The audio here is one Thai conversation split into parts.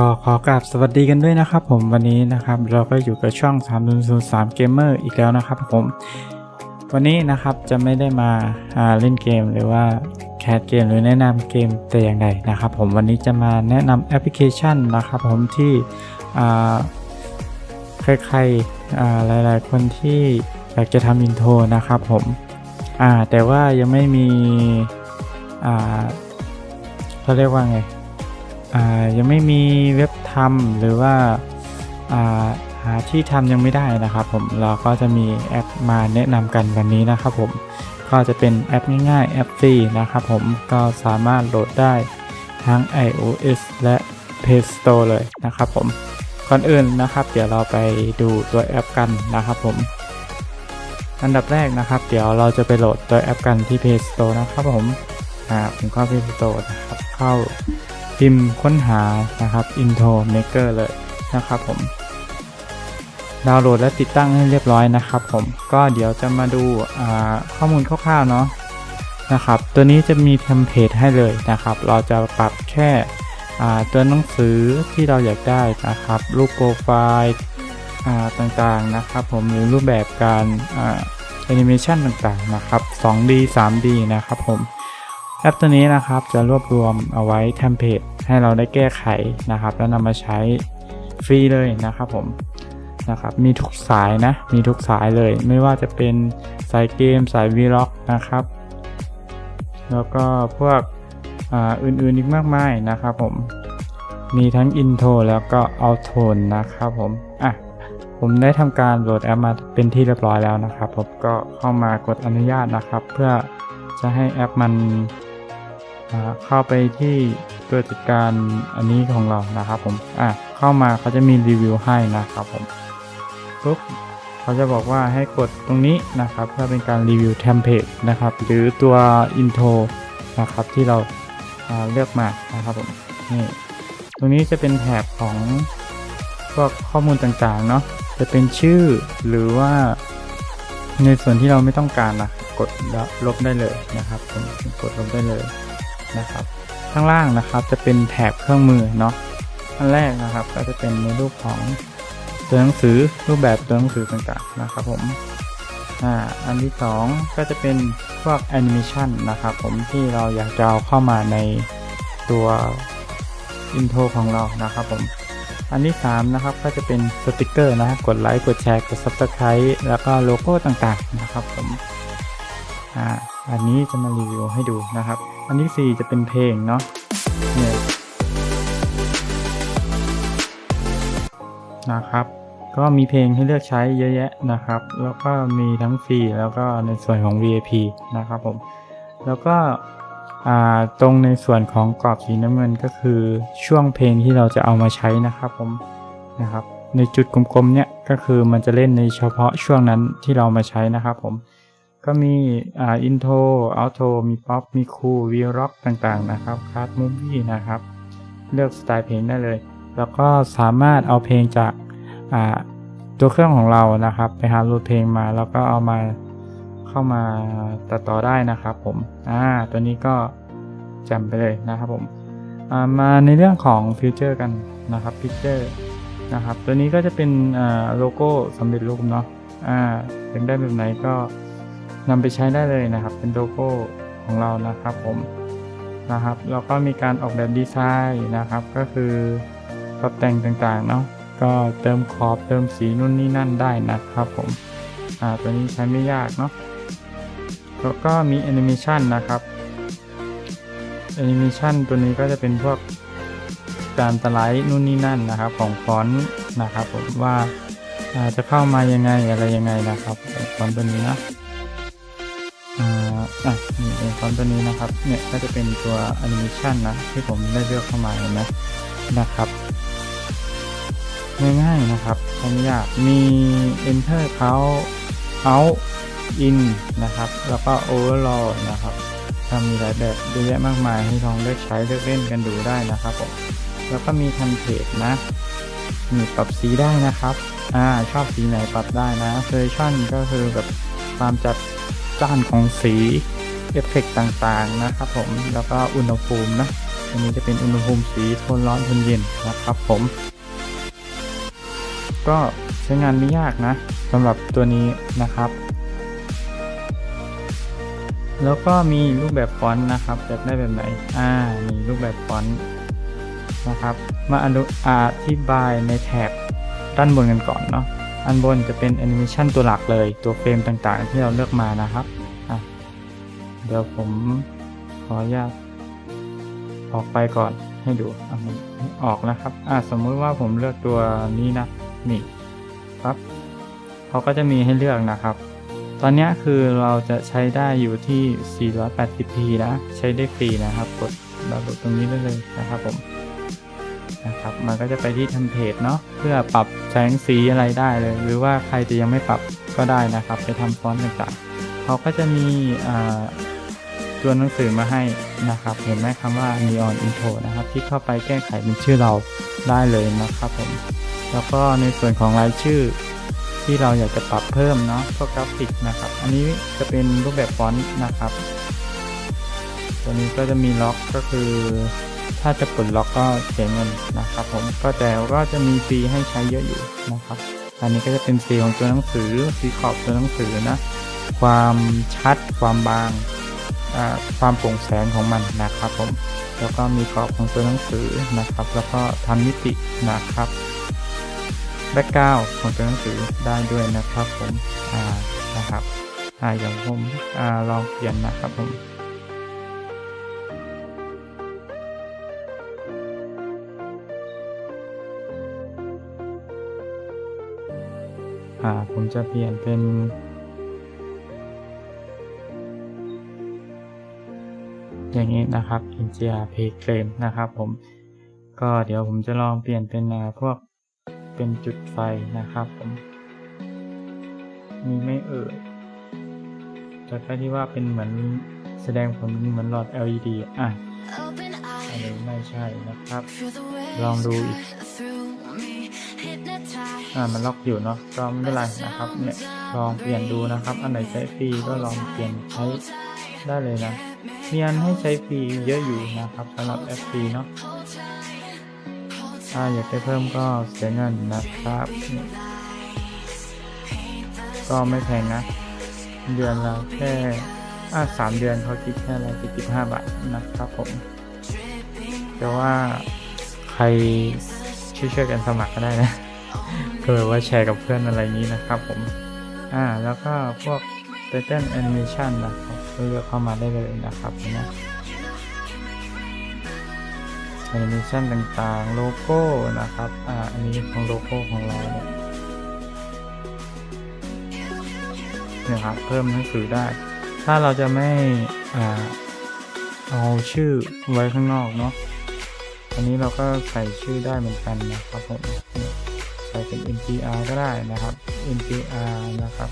ก็ขอกราบสวัสดีกันด้วยนะครับผมวันนี้นะครับเราก็อยู่กับช่อง 3003 Gamer อีกแล้วนะครับผม วันนี้นะครับจะไม่ได้มาาเล่นเกมหรือว่าแคสเกมหรือแนะนำเกมแต่อย่างใดนะครับผมวันนี้จะมาแนะนำแอปพลิเคชันนะครับผมที่ใครๆหลายๆ คนที่อยากจะทำอินโทรนะครับผมแต่ว่ายังไม่มีเขาเรียกว่าไง ยังไม่มีเว็บทำหรือว่าหาที่ทำยังไม่ได้นะครับ ผมเราก็จะมีแอปมาแนะนำกันวันนี้นะครับผมก็จะเป็นแอปง่ายๆแอปฟรีนะครับผมก็สามารถโหลดได้ทั้ง iOS และ Play Store เลยนะครับผมก่อนอื่นนะครับ เดี๋ยวเราไปดูตัวแอปกันนะครับผม อันดับแรกนะครับ เดี๋ยวเราจะไปโหลดตัวแอปกันที่ Play Store นะครับผมอ่าผมเข้า Play Store นะครับเข้า พิมพ์ค้นหานะครับ Intro Maker เลยนะครับผม ดาวน์โหลดและติดตั้งให้เรียบร้อยนะครับผม ก็เดี๋ยวจะมาดูาข้อมูลคร่าวๆเนาะนะครับ ตัวนี้จะมีเทมเพลตให้เลยนะครับ เราจะปรับแค่ตัวหนังสือที่เราอยากได้นะครับ รูปโปรไฟล์ต่างๆนะครับ ผมหรือรูปแบบการแอนิเมชันต่างๆนะครับ 2D 3D นะครับผม แอปตัวนี้นะครับจะรวบรวมเอาไว้เทมเพลตให้เราได้แก้ไขนะครับ แล้วนำมาใช้ฟรีเลยนะครับผมนะครับมีทุกสายนะมีทุกสายเลย ไม่ว่าจะเป็นสายเกมสายวีล็อกนะครับ แล้วก็พวกอ่าอื่นๆอีกมากมายนะครับผมมีทั้งอินโทรแล้วก็เอาโทนนะครับผมอะผมได้ทำการโหลดแอปมาเป็นที่เรียบร้อยแล้วนะครับ ผมก็เข้ามากดอนุญาตนะครับ เพื่อจะให้แอปมัน เข้าไปที่ตัวจัดการอันนี้ของเรานะครับผมอะเข้ามาเขาจะมีรีวิวให้นะครับผมปุ๊บเขาจะบอกว่าให้กดตรงนี้นะครับเพื่อเป็นการรีวิวเทมเพลตนะครับหรือตัวอินโทรนะครับที่เราอ่าเลือกมานะครับผมนี่ตรงนี้จะเป็นแถบของพวกข้อมูลต่างๆเนาะจะเป็นชื่อหรือว่าในส่วนที่เราไม่ต้องการนะกดลบได้เลยนะครับผมกดลบได้เลย นะครับ ข้างล่างนะครับจะเป็นแถบเครื่องมือเนาะอันแรกนะครับก็จะเป็นในรูปของตัวหนังสือรูปแบบตัวหนังสือต่างๆนะครับผมอ่าอันที่สองก็จะเป็นพวกแอนิเมชันนะครับผมที่เราอยากจะเอาเข้ามาในตัวอินโทรของเรานะครับผมอันที่ 3 นะครับก็จะเป็นสติกเกอร์นะครับกดไลค์กดแชร์กด Subscribe แล้วก็โลโก้ต่างๆนะครับผมอ่าอันนี้จะมารีวิวให้ดูนะครับ อันที่ 4 จะเป็นเพลงเนาะเนี่ยนะครับ ก็มีเพลงให้เลือกใช้เยอะแยะนะครับ แล้วก็มีทั้งฟรีแล้วก็ในส่วนของ VIP นะครับผม แล้วก็ตรงในส่วนของกรอบสีน้ำเงินก็คือช่วงเพลงที่เราจะเอามาใช้นะครับผมนะครับ ในจุดกลมๆเนี่ยก็คือมันจะเล่นในเฉพาะช่วงนั้นที่เรามาใช้นะครับผม ก็มีอ่าอินโทรอัลโทมีป๊อปมีคูวีร็อกต่างๆนะครับคาร์ดมูฟี่นะครับ เลือกสไตล์เพลงได้เลย แล้วก็สามารถเอาเพลงจากอ่าตัวเครื่องของเรานะครับ ไปหาโหลดเพลงมาแล้วก็เอามาเข้ามาตัดต่อได้นะครับผมอ่าตัวนี้ก็จำไปเลยนะครับผมามาในเรื่องของฟิวเจอร์กันนะครับฟิวเจอร์นะครับตัวนี้ก็จะเป็นโลโก้สำเร็จรูปเนาะอ่าอยากได้แบบไหนก็ นำไปใช้ได้เลยนะครับ เป็นโลโก้ของเรานะครับผมนะครับแล้วก็มีการออกแบบดีไซน์นะครับ ก็คือปรับแต่งต่างๆเนาะก็เติมขอบเติมสีนู่นนี่นั่นได้นะครับผมอ่าตัวนี้ใช้ไม่ยากเนาะแล้วก็มีแอนิเมชันนะครับแอนิเมชันตัวนี้ก็จะเป็นพวกการสไลด์นู่นนี่นั่นนะครับ ของฟอนต์นะครับผมว่าอ่าจะเข้ามายังไงอะไรยังไงนะครับฟอนต์ตัวนี้นะ อะนี่เป็นฟอนต์ตัวนี้นะครับ เนี่ยก็จะเป็นตัวแอนิเมชันนะที่ผมได้เลือกเข้ามาเห็นไหมนะครับง่ายๆนะครับไม่ยากมี enter เขา out in นะครับ แล้วก็ overall นะครับทำมีหลายแบบเยอะแยะมากมายให้ลองเลือกใช้เลือกเล่นกันดูได้นะครับผมแล้วก็มีทันเพจนะมีปรับสีได้นะครับ อ่า ชอบสีไหนปรับได้นะเซอร์ชันก็คือแบบความจัด จ้านของสีเอฟเฟกต์ต่างๆนะครับผมแล้วก็อุณหภูมินะอันนี้จะเป็นอุณหภูมิสีโทนร้อนโทนเย็นนะครับผม ก็ใช้งานไม่ยากนะสำหรับตัวนี้นะครับ แล้วก็มีรูปแบบฟอนต์นะครับแบบได้แบบไหนอ่ามีรูปแบบฟอนต์นะครับ มาอนุอธิบายในแถบด้านบนกันก่อนเนาะ อันบนจะเป็นแอนิเมชันตัวหลักเลยตัวเฟรมต่างๆ ที่เราเลือกมานะครับเดี๋ยวผมขออนุญาตออกไปก่อนให้ดูอออกนะครับอะสมมุติว่าผมเลือกตัวนี้นะนี่ครับเขาก็จะมีให้เลือกนะครับ ตอนนี้คือเราจะใช้ได้อยู่ที่ 480p นะ ใช้ได้ฟรีนะครับ กดดาวน์โหลดตรงนี้ได้เลยนะครับผม นะครับ มันก็จะไปที่ทัมเพจเนาะเพื่อปรับแสงสีอะไรได้เลย หรือว่าใครจะยังไม่ปรับก็ได้นะครับ ไปทำฟอนต์ต่างๆเขาก็จะมีตัวหนังสือมาให้นะครับ เห็นไหมคำว่า neon intro นะครับ ที่เข้าไปแก้ไขเป็นชื่อเราได้เลยนะครับผม แล้วก็ในส่วนของรายชื่อที่เราอยากจะปรับเพิ่มเนาะพวกกราฟิกนะครับ อันนี้จะเป็นรูปแบบฟอนต์นะครับ ตัวนี้ก็จะมีล็อกก็คือ ถ้าจะปลดล็อกก็เสียเงินนะครับผมก็แต่ก็จะมีฟรีให้ใช้เยอะอยู่นะครับอันนี้ก็จะเป็นสีของตัวหนังสือสีขอบตัวหนังสือนะ ความชัดความบางความโปร่งแสงของมันนะครับผมแล้วก็มีกรอบของตัวหนังสือนะครับ แล้วก็ทำมิตินะครับแบ็กกราวของตัวหนังสือได้ด้วยนะครับผมอ่านะครับอ่าอย่างผมอ่าลองเปลี่ยนนะครับผม ผมจะเปลี่ยนเป็น อย่างนี้นะครับ NGR Pay Claim นะครับผม ก็เดี๋ยวผมจะลองเปลี่ยนเป็นอ่าพวกเป็นจุดไฟนะครับผม มีไม่เอ่ยแต่แค่ที่ว่าเป็นเหมือนแสดงผลเหมือนหลอด LED อะอันนี้ไม่ใช่นะครับ ลองดูอีก อ่ามันล็อกอยู่เนาะก็ไม่เป็นไรนะครับเนี่ยลองเปลี่ยนดูนะครับ อันไหนใช้ฟรีก็ลองเปลี่ยนใช้ได้เลยนะมีอันให้ใช้ฟรีเยอะอยู่นะครับสำหรับแอปฟรีเนาะถ้าอยากได้เพิ่มก็เสียเงินนะครับ ก็ไม่แพงนะ เดือนละแค่อ่าสามเดือนเขาคิดแค่ละไรสิบห้าบาทนะครับผม แต่ว่าใครช่วยช่วยๆกันสมัครก็ได้นะ เผื่อว่าแชร์กับเพื่อนอะไรนี้นะครับผม อ่า แล้วก็พวก Title Animation นะครับก็เลือกเข้ามาได้เลยนะครับนะแอนิเมชันต่างๆ โลโก้นะครับ อ่า อันนี้ของโลโก้ของเราเนี่ยเนี่ยครับ เพิ่มหนังสือได้ ถ้าเราจะไม่ อ่า เอาชื่อไว้ข้างนอกเนาะ อันนี้เราก็ใส่ชื่อได้เหมือนกันนะครับผม เนี่ยใส่เป็น NPR ก็ได้นะครับ NPR นะครับ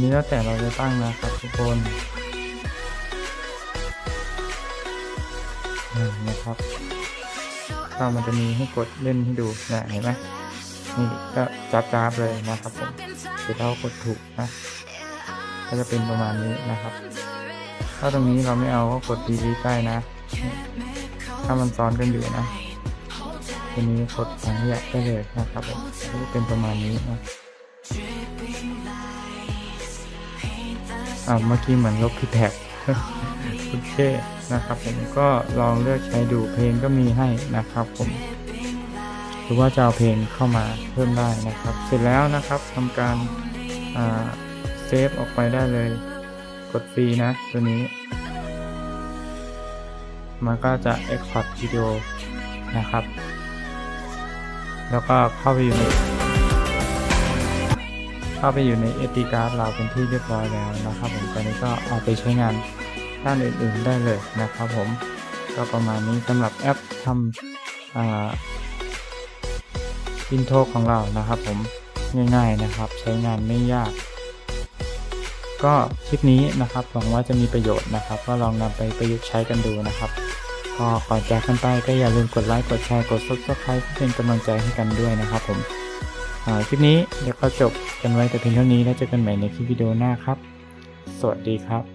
นี้แล้วแต่เราจะตั้งนะครับทุกคนนะครับก็มันจะมีให้กดเล่นให้ดูนะเห็นไหมนี่ก็จับจ้าบเลยนะครับผมคือเรากดถูกนะ ก็จะเป็นประมาณนี้นะครับ ถ้าตรงนี้เราไม่เอาก็กดดีๆใกล้นะ ถ้ามันซ้อนกันอยู่นะทีนี้กดถังขยะได้เลยนะครับผมก็เป็นประมาณนี้นะอ่าเมื่อกี้เหมือนลบผิดแท็บโอเคนะครับ ผมก็ลองเลือกใช้ดูเพลงก็มีให้นะครับผมหรือว่าจะเอาเพลงเข้ามาเพิ่มได้นะครับ เสร็จแล้วนะครับทำการอ่าเซฟออกไปได้เลย กดฟรีนะตัวนี้ มันก็จะ Export วิดีโอนะครับ แล้วก็เข้าไปอยู่ในเข้าไปอยู่ใน SD card เราเป็นที่เรียบร้อยแล้วนะครับผมตอนนี้ก็เอาไปใช้งานด้านอื่นๆได้เลยนะครับผมก็ประมาณนี้สำหรับแอปทำอินโทรของเรานะครับผมง่ายๆนะครับ ใช้งานไม่ยาก ก็คลิปนี้นะครับหวังว่าจะมีประโยชน์นะครับ ก็ลองนำไปประยุกต์ใช้กันดูนะครับก็ก่อนจากกันไปก็อย่าลืมกดไลค์กดแชร์กด subscribe เพื่อเป็นกำลังใจให้กันด้วยนะครับผมคลิปนี้เดี๋ยวก็จบกันไว้แต่เพียงเท่านี้แล้วเจอกันใหม่ในคลิปวิดีโอหน้าครับ สวัสดีครับ